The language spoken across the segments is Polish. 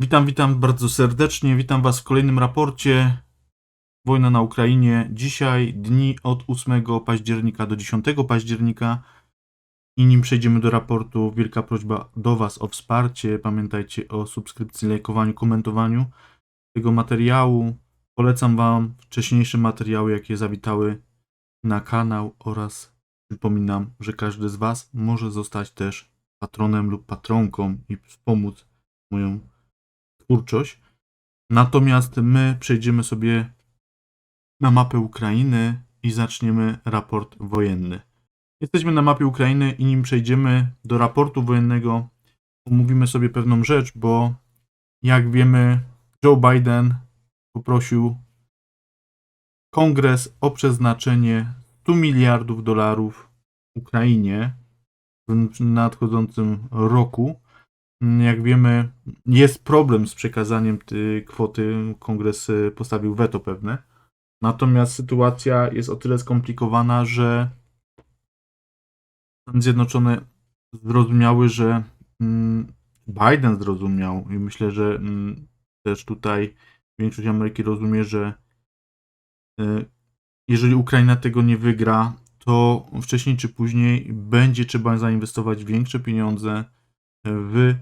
Witam, witam bardzo serdecznie. Witam Was w kolejnym raporcie. Wojna na Ukrainie. Dzisiaj dni od 8 października do 10 października. I nim przejdziemy do raportu, wielka prośba do Was o wsparcie. Pamiętajcie o subskrypcji, lajkowaniu, komentowaniu tego materiału. Polecam Wam wcześniejsze materiały, jakie zawitały na kanał oraz przypominam, że każdy z Was może zostać też patronem lub patronką i wspomóc moją twórczość. Natomiast my przejdziemy sobie na mapę Ukrainy i zaczniemy raport wojenny. Jesteśmy na mapie Ukrainy i nim przejdziemy do raportu wojennego, omówimy sobie pewną rzecz, bo jak wiemy, Joe Biden poprosił kongres o przeznaczenie 100 miliardów dolarów Ukrainie w nadchodzącym roku. Jak wiemy, jest problem z przekazaniem tej kwoty. Kongres y, postawił weto pewne. Natomiast sytuacja jest o tyle skomplikowana, że Stany Zjednoczone zrozumiały, że mm, Biden zrozumiał i myślę, że mm, też tutaj większość Ameryki rozumie, że y, jeżeli Ukraina tego nie wygra, to wcześniej czy później będzie trzeba zainwestować większe pieniądze w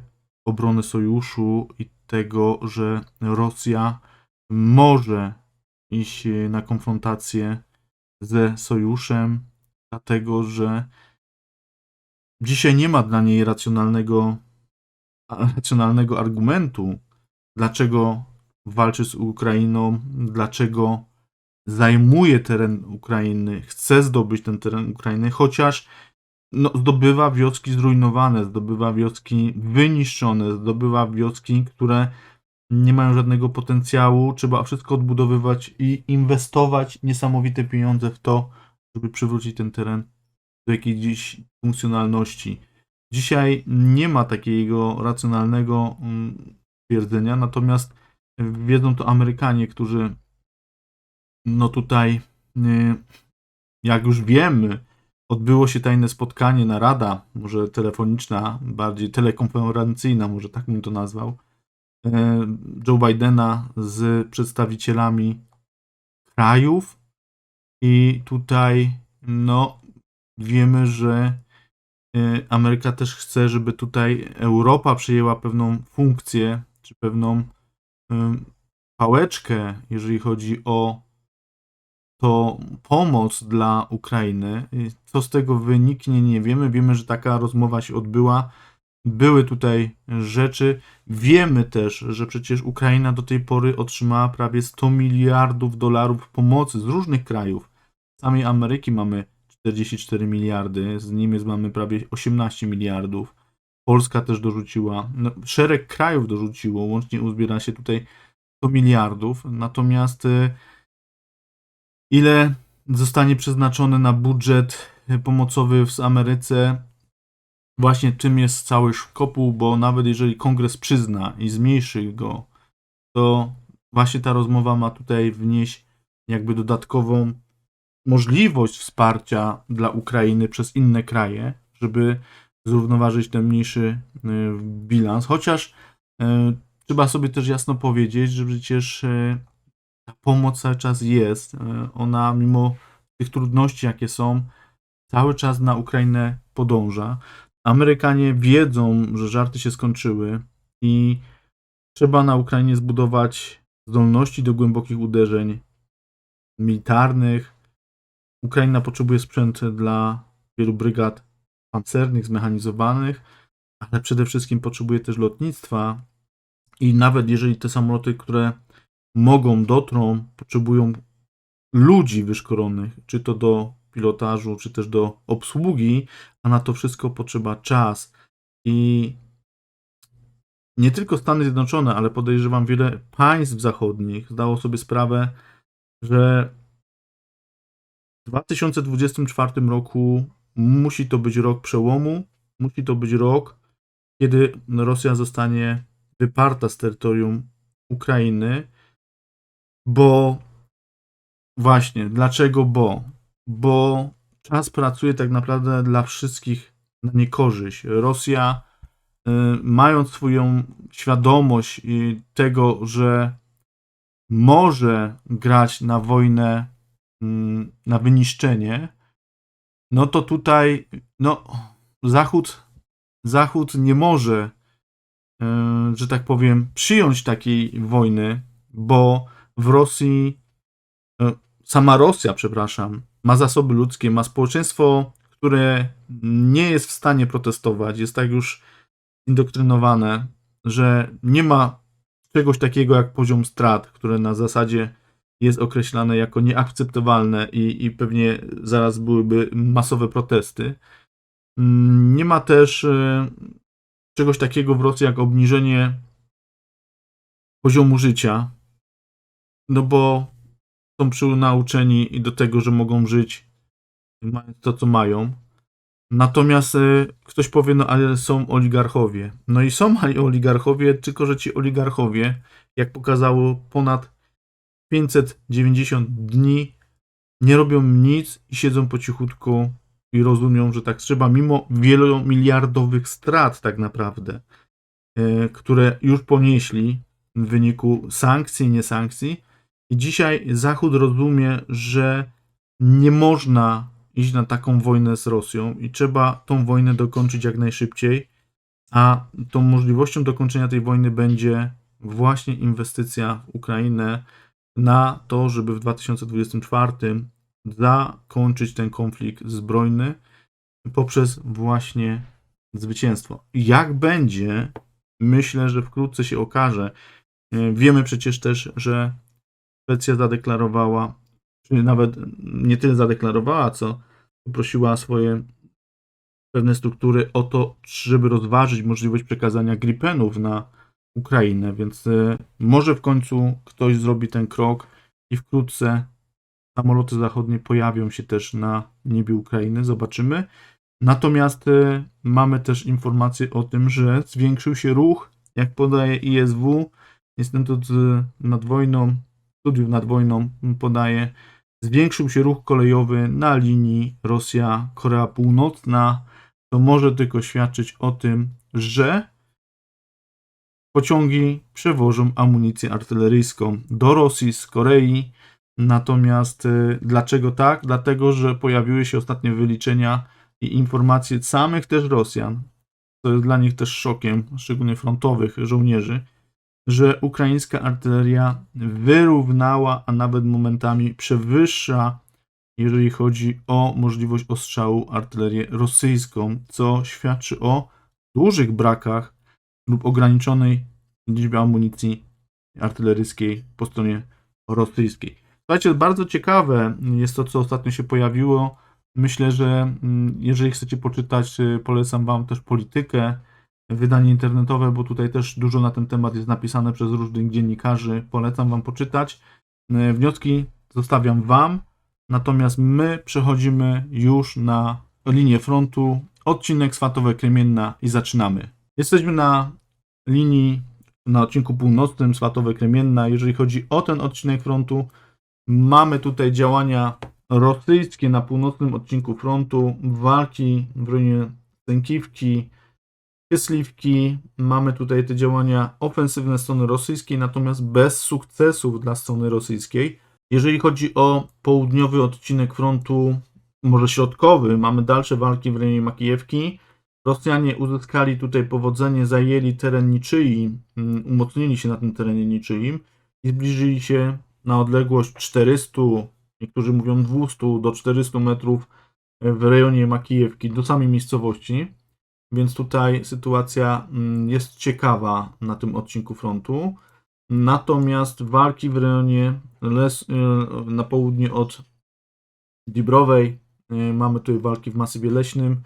obronę sojuszu i tego, że Rosja może iść na konfrontację ze sojuszem, dlatego że dzisiaj nie ma dla niej racjonalnego, racjonalnego argumentu, dlaczego walczy z Ukrainą, dlaczego zajmuje teren Ukrainy, chce zdobyć ten teren Ukrainy, chociaż no, zdobywa wioski zrujnowane, zdobywa wioski wyniszczone, zdobywa wioski, które nie mają żadnego potencjału. Trzeba wszystko odbudowywać i inwestować niesamowite pieniądze w to, żeby przywrócić ten teren do jakiejś funkcjonalności. Dzisiaj nie ma takiego racjonalnego mm, twierdzenia, natomiast wiedzą to Amerykanie, którzy no tutaj, y, jak już wiemy, odbyło się tajne spotkanie, narada, może telefoniczna, bardziej telekonferencyjna, może tak bym to nazwał, e, Joe Bidena z przedstawicielami krajów. I tutaj no wiemy, że e, Ameryka też chce, żeby tutaj Europa przejęła pewną funkcję, czy pewną e, pałeczkę, jeżeli chodzi o to pomoc dla Ukrainy. Co z tego wyniknie, nie wiemy. Wiemy, że taka rozmowa się odbyła. Były tutaj rzeczy. Wiemy też, że przecież Ukraina do tej pory otrzymała prawie 100 miliardów dolarów pomocy z różnych krajów. Z samej Ameryki mamy 44 miliardy, z Niemiec mamy prawie 18 miliardów. Polska też dorzuciła, no, szereg krajów dorzuciło, łącznie uzbiera się tutaj 100 miliardów. Natomiast y, ile zostanie przeznaczone na budżet pomocowy w Ameryce. Właśnie tym jest cały szkopuł, bo nawet jeżeli kongres przyzna i zmniejszy go, to właśnie ta rozmowa ma tutaj wnieść jakby dodatkową możliwość wsparcia dla Ukrainy przez inne kraje, żeby zrównoważyć ten mniejszy y, bilans. Chociaż y, trzeba sobie też jasno powiedzieć, że przecież y, ta pomoc cały czas jest. E, ona mimo tych trudności, jakie są, cały czas na Ukrainę podąża. Amerykanie wiedzą, że żarty się skończyły i trzeba na Ukrainie zbudować zdolności do głębokich uderzeń militarnych. Ukraina potrzebuje sprzęt dla wielu brygad pancernych, zmechanizowanych, ale przede wszystkim potrzebuje też lotnictwa. I nawet jeżeli te samoloty, które mogą, dotrą, potrzebują ludzi wyszkolonych, czy to do pilotażu, czy też do obsługi, a na to wszystko potrzeba czas. I nie tylko Stany Zjednoczone, ale podejrzewam wiele państw zachodnich zdało sobie sprawę, że w 2024 roku musi to być rok przełomu, musi to być rok, kiedy Rosja zostanie wyparta z terytorium Ukrainy bo właśnie, dlaczego bo? Bo czas pracuje tak naprawdę dla wszystkich na niekorzyść. Rosja mając swoją świadomość y, tego, że może grać na wojnę, mm, na wyniszczenie, no to tutaj no, Zachód, Zachód nie może, y, że tak powiem, przyjąć takiej wojny, bo w Rosji, y, sama Rosja, przepraszam, ma zasoby ludzkie, ma społeczeństwo, które nie jest w stanie protestować, jest tak już indoktrynowane, że nie ma czegoś takiego jak poziom strat, które na zasadzie jest określane jako nieakceptowalne i, i pewnie zaraz byłyby masowe protesty. Mm, Nie ma też e, czegoś takiego w Rosji jak obniżenie poziomu życia, no bo są przyuczeni do tego, że mogą żyć mając to, co mają. Natomiast e, ktoś powie, no ale są oligarchowie. No i są oligarchowie, tylko że ci oligarchowie, jak pokazało ponad 590 dni, nie robią nic i siedzą po cichutku i rozumią, że tak trzeba, mimo wielomiliardowych strat tak naprawdę, e, które już ponieśli w wyniku sankcji, nie sankcji. I dzisiaj Zachód rozumie, że nie można iść na taką wojnę z Rosją i trzeba tą wojnę dokończyć jak najszybciej, a tą możliwością dokończenia tej wojny będzie właśnie inwestycja w Ukrainę na to, żeby w 2024 zakończyć ten konflikt zbrojny poprzez właśnie zwycięstwo. Jak będzie, myślę, że wkrótce się okaże. Wiemy przecież też, że Szwecja zadeklarowała czy nawet nie tyle zadeklarowała, co poprosiła swoje pewne struktury o to, żeby rozważyć możliwość przekazania Gripenów na Ukrainę, więc e, może w końcu ktoś zrobi ten krok i wkrótce samoloty zachodnie pojawią się też na niebie Ukrainy, zobaczymy. Natomiast e, mamy też informację o tym, że zwiększył się ruch, jak podaje ISW, Instytut nad wojną, studiów nad wojną podaje, zwiększył się ruch kolejowy na linii Rosja-Korea Północna. To może tylko świadczyć o tym, że pociągi przewożą amunicję artyleryjską do Rosji z Korei. Natomiast y, dlaczego tak? Dlatego, że pojawiły się ostatnie wyliczenia i informacje samych też Rosjan, co jest dla nich też szokiem, szczególnie frontowych żołnierzy, że ukraińska artyleria wyrównała, a nawet momentami przewyższa, jeżeli chodzi o możliwość ostrzału artylerię rosyjską, co świadczy o dużych brakach lub ograniczonej liczbie amunicji artyleryjskiej po stronie rosyjskiej. Słuchajcie, bardzo ciekawe jest to, co ostatnio się pojawiło. Myślę, że mm, jeżeli chcecie poczytać, polecam Wam też politykę wydanie internetowe, bo tutaj też dużo na ten temat jest napisane przez różnych dziennikarzy. Polecam Wam poczytać. E, wnioski zostawiam Wam, natomiast my przechodzimy już na linię frontu. Odcinek Swatowe Kremienna i zaczynamy. Jesteśmy na linii, na odcinku północnym Swatowe Kremienna. Jeżeli chodzi o ten odcinek frontu, mamy tutaj działania rosyjskie na północnym odcinku frontu, walki w rejonie Stękiwki, Kysliwki. Mamy tutaj te działania ofensywne strony rosyjskiej, natomiast bez sukcesów dla strony rosyjskiej. Jeżeli chodzi o południowy odcinek frontu, może środkowy, mamy dalsze walki w rejonie Makijewki. Rosjanie uzyskali tutaj powodzenie, zajęli teren niczyi, mm, umocnili się na tym terenie niczyim i zbliżyli się na odległość 400, niektórzy mówią 200 do 400 metrów w rejonie Makijewki do samej miejscowości. Więc tutaj sytuacja mm, jest ciekawa na tym odcinku frontu. Natomiast walki w rejonie Les, y, na południe od Dibrowej, y, mamy tutaj walki w masywie leśnym,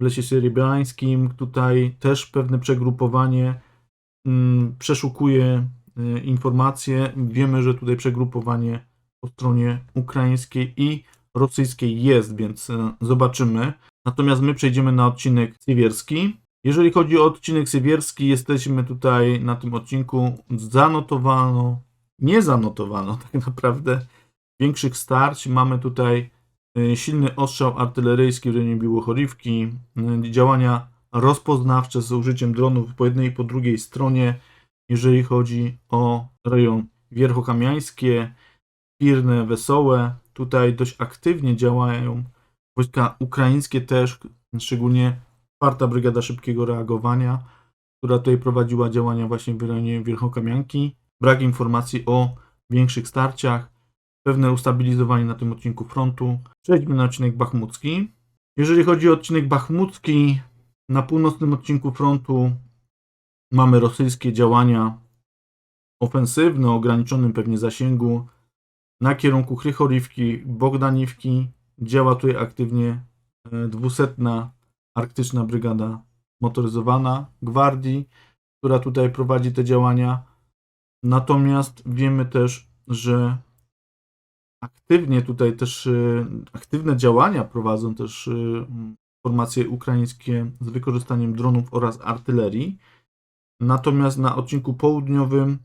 w lesie syrybiańskim. Tutaj też pewne przegrupowanie mm, przeszukuje y, informacje. Wiemy, że tutaj przegrupowanie po stronie ukraińskiej i rosyjskiej jest, więc zobaczymy. Natomiast my przejdziemy na odcinek siewierski. Jeżeli chodzi o odcinek siewierski, jesteśmy tutaj na tym odcinku. Zanotowano, nie zanotowano tak naprawdę większych starć. Mamy tutaj y, silny ostrzał artyleryjski w rejonie Biłochorywki, y, działania rozpoznawcze z użyciem dronów po jednej i po drugiej stronie, jeżeli chodzi o rejon Wierchokamiańskie, Pirne, Wesołe. Tutaj dość aktywnie działają wojska ukraińskie też, szczególnie czwarta Brygada Szybkiego Reagowania, która tutaj prowadziła działania właśnie w rejonie Wierchokamianki. Brak informacji o większych starciach, pewne ustabilizowanie na tym odcinku frontu. Przejdźmy na odcinek bachmucki. Jeżeli chodzi o odcinek bachmucki, na północnym odcinku frontu mamy rosyjskie działania ofensywne o ograniczonym pewnie zasięgu na kierunku Krychorivki, Bogdaniwki. Działa tutaj aktywnie e, 200 Arktyczna Brygada Motoryzowana Gwardii, która tutaj prowadzi te działania. Natomiast wiemy też, że aktywnie tutaj też e, aktywne działania prowadzą też e, formacje ukraińskie z wykorzystaniem dronów oraz artylerii. Natomiast na odcinku południowym,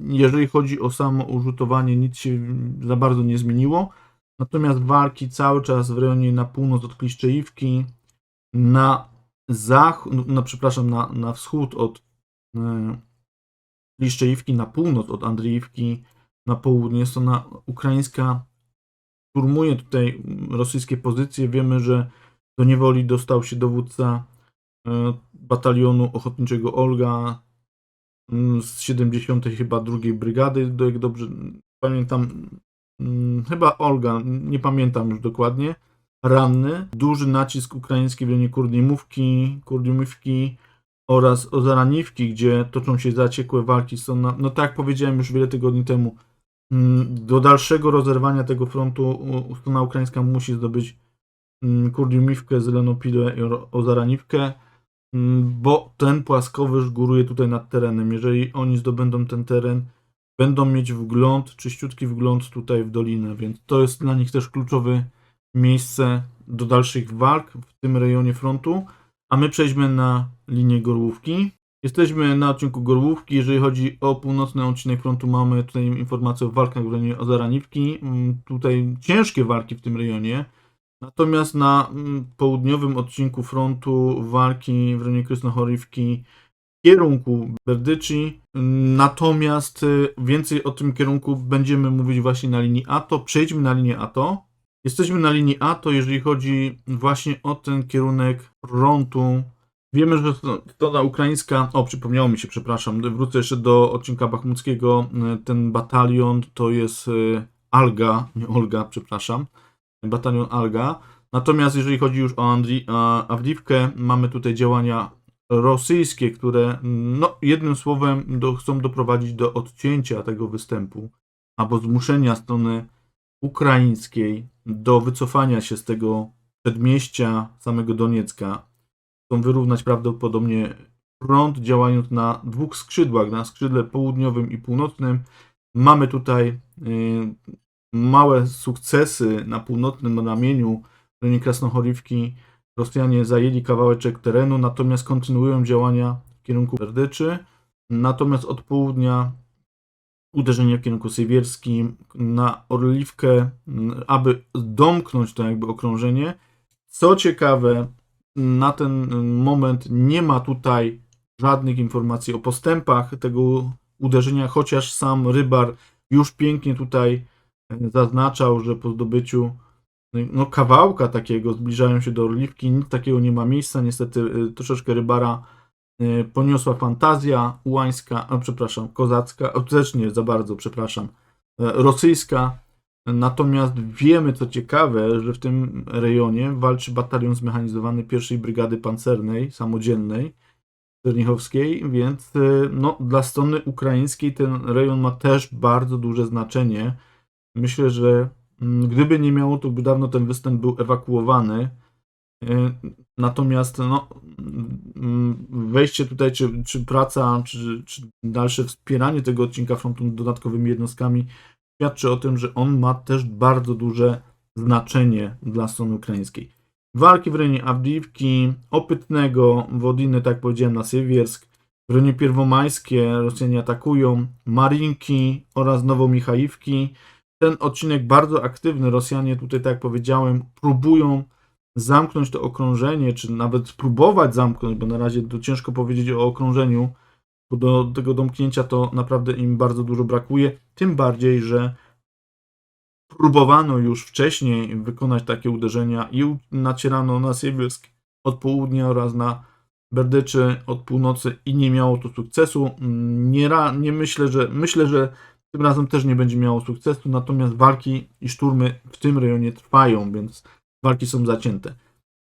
jeżeli chodzi o samo urzutowanie, nic się za bardzo nie zmieniło. Natomiast walki cały czas w rejonie na północ od Kliszczeiwki, na zachód, no, przepraszam, na, na wschód od Kliszczeiwki, na północ od Andrzejewki, na południe strona ukraińska szturmuje tutaj rosyjskie pozycje. Wiemy, że do niewoli dostał się dowódca e, batalionu ochotniczego Olga mm, z 70. chyba drugiej brygady, do, jak dobrze pamiętam, mm, chyba Olga, nie pamiętam już dokładnie, ranny. Duży nacisk ukraiński w rejonie Kurdimówki, Kurdimówki oraz Ozaraniwki, gdzie toczą się zaciekłe walki. Są na, no tak jak powiedziałem już wiele tygodni temu, mm, do dalszego rozerwania tego frontu strona ukraińska musi zdobyć mm, Kurdiumivkę, Zelenopilę i Ozaraniwkę, mm, bo ten płaskowyż góruje tutaj nad terenem. Jeżeli oni zdobędą ten teren, będą mieć wgląd, czyściutki wgląd tutaj w dolinę, więc to jest dla nich też kluczowe miejsce do dalszych walk w tym rejonie frontu. A my przejdźmy na linię Gorłówki. Jesteśmy na odcinku Gorłówki. Jeżeli chodzi o północny odcinek frontu, mamy tutaj informację o walkach w rejonie Ozaraniwki. Mm, Tutaj ciężkie walki w tym rejonie. Natomiast na mm, południowym odcinku frontu walki w rejonie Krysnochorywki kierunku Berdyczy. Natomiast y, więcej o tym kierunku będziemy mówić właśnie na linii ATO. Przejdźmy na linię ATO. Jesteśmy na linii ATO, jeżeli chodzi właśnie o ten kierunek frontu. Wiemy, że strona ukraińska, o przypomniało mi się, przepraszam, wrócę jeszcze do odcinka bachmuckiego. Y, Ten batalion to jest y, Alga, nie Olga, przepraszam batalion Alga. Natomiast jeżeli chodzi już o Andri, Awdiwkę, mamy tutaj działania rosyjskie, które no, jednym słowem do, chcą doprowadzić do odcięcia tego występu albo zmuszenia strony ukraińskiej do wycofania się z tego przedmieścia samego Doniecka. Chcą wyrównać prawdopodobnie front działając na dwóch skrzydłach, na skrzydle południowym i północnym. Mamy tutaj y, małe sukcesy na północnym ramieniu w rejonie Krasnochorywki. Rosjanie zajęli kawałeczek terenu, natomiast kontynuują działania w kierunku Berdyczy. Natomiast od południa uderzenie w kierunku sywierskim na Orliwkę, aby domknąć to jakby okrążenie. Co ciekawe, na ten moment nie ma tutaj żadnych informacji o postępach tego uderzenia, chociaż sam Rybar już pięknie tutaj zaznaczał, że po zdobyciu no, kawałka takiego zbliżają się do Orliwki. Nic takiego nie ma miejsca. Niestety y, troszeczkę rybara y, poniosła fantazja ułańska, a, przepraszam, kozacka, też nie za bardzo, przepraszam, e, rosyjska. Natomiast wiemy, co ciekawe, że w tym rejonie walczy batalion zmechanizowany pierwszej Brygady Pancernej, samodzielnej, Czernichowskiej, więc y, no, dla strony ukraińskiej ten rejon ma też bardzo duże znaczenie. Myślę, że gdyby nie miało, to by dawno ten występ był ewakuowany. Y, Natomiast no, mm, wejście tutaj, czy, czy praca, czy, czy dalsze wspieranie tego odcinka frontu dodatkowymi jednostkami świadczy o tym, że on ma też bardzo duże znaczenie dla strony ukraińskiej. Walki w rejonie Awdiwki, Opytnego, Wodiny, tak jak powiedziałem, na Sywiersk, w rejonie Pierwomajskie Rosjanie atakują, Marinki oraz Nowomichajówki ten odcinek bardzo aktywny. Rosjanie tutaj, tak jak powiedziałem, próbują zamknąć to okrążenie, czy nawet spróbować zamknąć, bo na razie to ciężko powiedzieć o okrążeniu, bo do tego domknięcia to naprawdę im bardzo dużo brakuje. Tym bardziej, że próbowano już wcześniej wykonać takie uderzenia i nacierano na Siewiersk od południa oraz na Berdyczy od północy i nie miało to sukcesu. Mm, Nie, ra, nie myślę, że myślę, że tym razem też nie będzie miało sukcesu, natomiast walki i szturmy w tym rejonie trwają, więc walki są zacięte.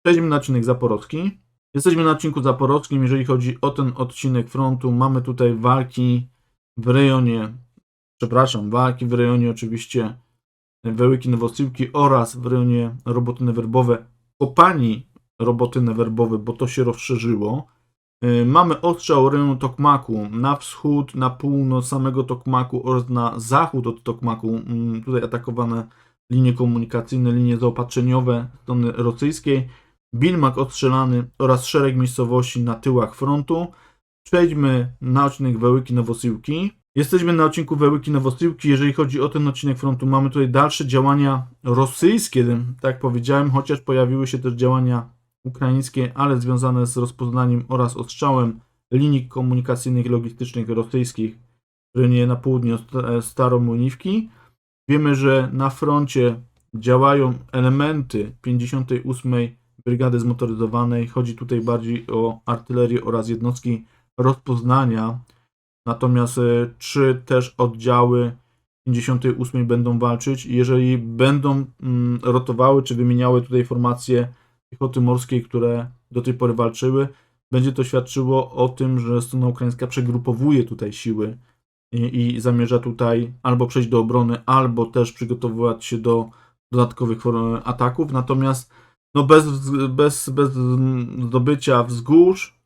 Przejdźmy na odcinek zaporowski. Jesteśmy na odcinku zaporowskim. Jeżeli chodzi o ten odcinek frontu, mamy tutaj walki w rejonie, przepraszam, walki w rejonie oczywiście Wełyki Nowosyłki oraz w rejonie robotyny werbowe, kopani robotyny werbowe, bo to się rozszerzyło. Y, Mamy ostrzał rejonu Tokmaku na wschód, na północ samego Tokmaku oraz na zachód od Tokmaku. Mm, Tutaj atakowane linie komunikacyjne, linie zaopatrzeniowe strony rosyjskiej. Bilmak ostrzelany oraz szereg miejscowości na tyłach frontu. Przejdźmy na odcinek Wełyki Nowosyłki. Jesteśmy na odcinku Wełyki Nowosyłki. Jeżeli chodzi o ten odcinek frontu, mamy tutaj dalsze działania rosyjskie, tak jak powiedziałem, chociaż pojawiły się też działania ukraińskie, ale związane z rozpoznaniem oraz ostrzałem linii komunikacyjnych i logistycznych rosyjskich rejonie na południe od e, Staromłyniwki. Wiemy, że na froncie działają elementy 58 Brygady Zmotoryzowanej. Chodzi tutaj bardziej o artylerię oraz jednostki rozpoznania. Natomiast e, trzy też oddziały 58 będą walczyć. Jeżeli będą mm, rotowały czy wymieniały tutaj formacje piechoty morskiej, które do tej pory walczyły, będzie to świadczyło o tym, że strona ukraińska przegrupowuje tutaj siły i, i zamierza tutaj albo przejść do obrony, albo też przygotowywać się do dodatkowych ataków. Natomiast no bez, bez, bez zdobycia wzgórz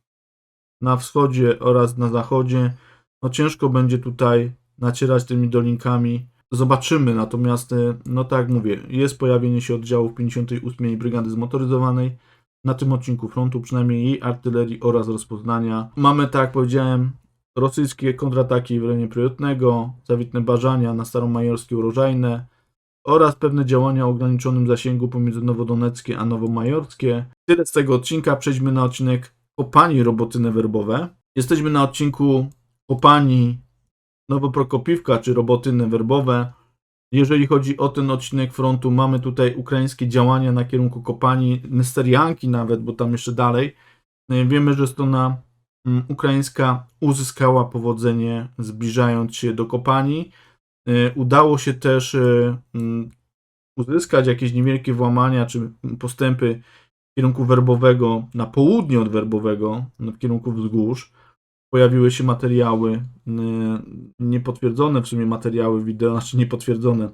na wschodzie oraz na zachodzie, no ciężko będzie tutaj nacierać tymi dolinkami. Zobaczymy, natomiast, e, no tak jak mówię, jest pojawienie się oddziałów 58 Brygady Zmotoryzowanej na tym odcinku frontu, przynajmniej jej artylerii oraz rozpoznania. Mamy, tak jak powiedziałem, rosyjskie kontrataki w rejonie priorytetnego, zawitne bażania na Staromajorskie Urożajne oraz pewne działania o ograniczonym zasięgu pomiędzy Nowodoneckie a Nowomajorskie. Tyle z tego odcinka. Przejdźmy na odcinek Kopani Robotyny Werbowe. Jesteśmy na odcinku Kopani Nowoprokopiwka czy Robotyny Werbowe. Jeżeli chodzi o ten odcinek frontu, mamy tutaj ukraińskie działania na kierunku Kopani, Nesterianki nawet, bo tam jeszcze dalej. E, Wiemy, że strona mm, ukraińska uzyskała powodzenie zbliżając się do Kopani. E, Udało się też e, mm, uzyskać jakieś niewielkie włamania czy postępy w kierunku werbowego, na południe od werbowego, w kierunku wzgórz. Pojawiły się materiały, y, niepotwierdzone w sumie materiały wideo, znaczy niepotwierdzone.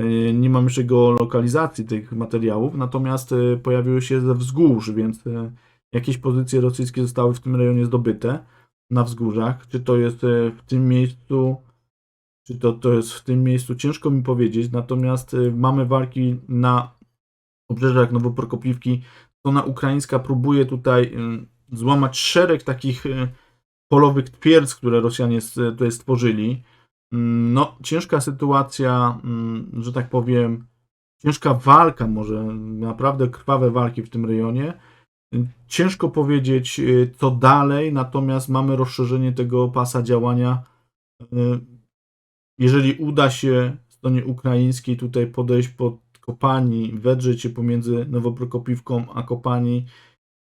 Y, Nie mam jeszcze geolokalizacji tych materiałów, natomiast y, pojawiły się ze wzgórz, więc jakieś pozycje rosyjskie zostały w tym rejonie zdobyte na wzgórzach. Czy to jest w tym miejscu, czy to, to jest w tym miejscu, ciężko mi powiedzieć. Natomiast mamy walki na obrzeżach Nowoprokopiwki. Strona ukraińska próbuje tutaj złamać szereg takich polowych twierdz, które Rosjanie s- tutaj stworzyli. Mm, No, ciężka sytuacja, mm, że tak powiem, ciężka walka, może naprawdę krwawe walki w tym rejonie. Ciężko powiedzieć, y, co dalej, natomiast mamy rozszerzenie tego pasa działania. Y, Jeżeli uda się stronie ukraińskiej tutaj podejść pod Kopani, wedrzeć się pomiędzy Nowoprokopiwką a Kopani,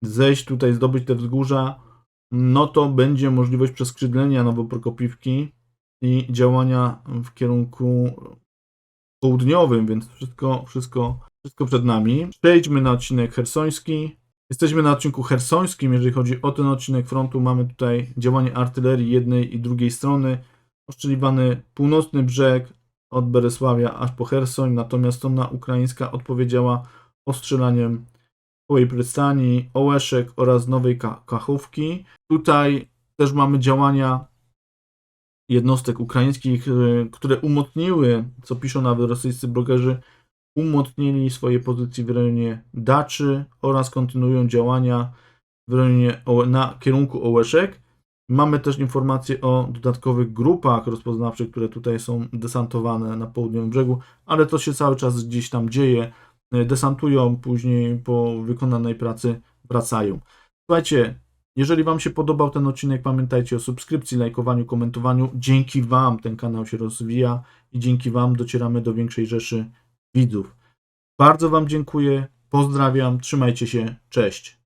zejść tutaj, zdobyć te wzgórza, no to będzie możliwość przeskrzydlenia Nowoprokopiwki i działania w kierunku południowym, więc wszystko, wszystko, wszystko przed nami. Przejdźmy na odcinek hersoński. Jesteśmy na odcinku hersońskim. Jeżeli chodzi o ten odcinek frontu, mamy tutaj działanie artylerii jednej i drugiej strony. Oszczeliwany północny brzeg od Beresławia aż po Hersoń, natomiast strona ukraińska odpowiedziała ostrzelaniem Kołej Prystani, Ołeszek oraz Nowej Ka- Kachówki. Tutaj też mamy działania jednostek ukraińskich, y, które umocniły, co piszą nawet rosyjscy blogerzy, umocnili swoje pozycje w rejonie Daczy oraz kontynuują działania w rejonie na kierunku Ołeszek. Mamy też informacje o dodatkowych grupach rozpoznawczych, które tutaj są desantowane na południowym brzegu, ale to się cały czas gdzieś tam dzieje. E, desantują, później po wykonanej pracy wracają. Słuchajcie, jeżeli Wam się podobał ten odcinek, pamiętajcie o subskrypcji, lajkowaniu, komentowaniu. Dzięki Wam ten kanał się rozwija i dzięki Wam docieramy do większej rzeszy widzów. Bardzo Wam dziękuję, pozdrawiam, trzymajcie się, cześć.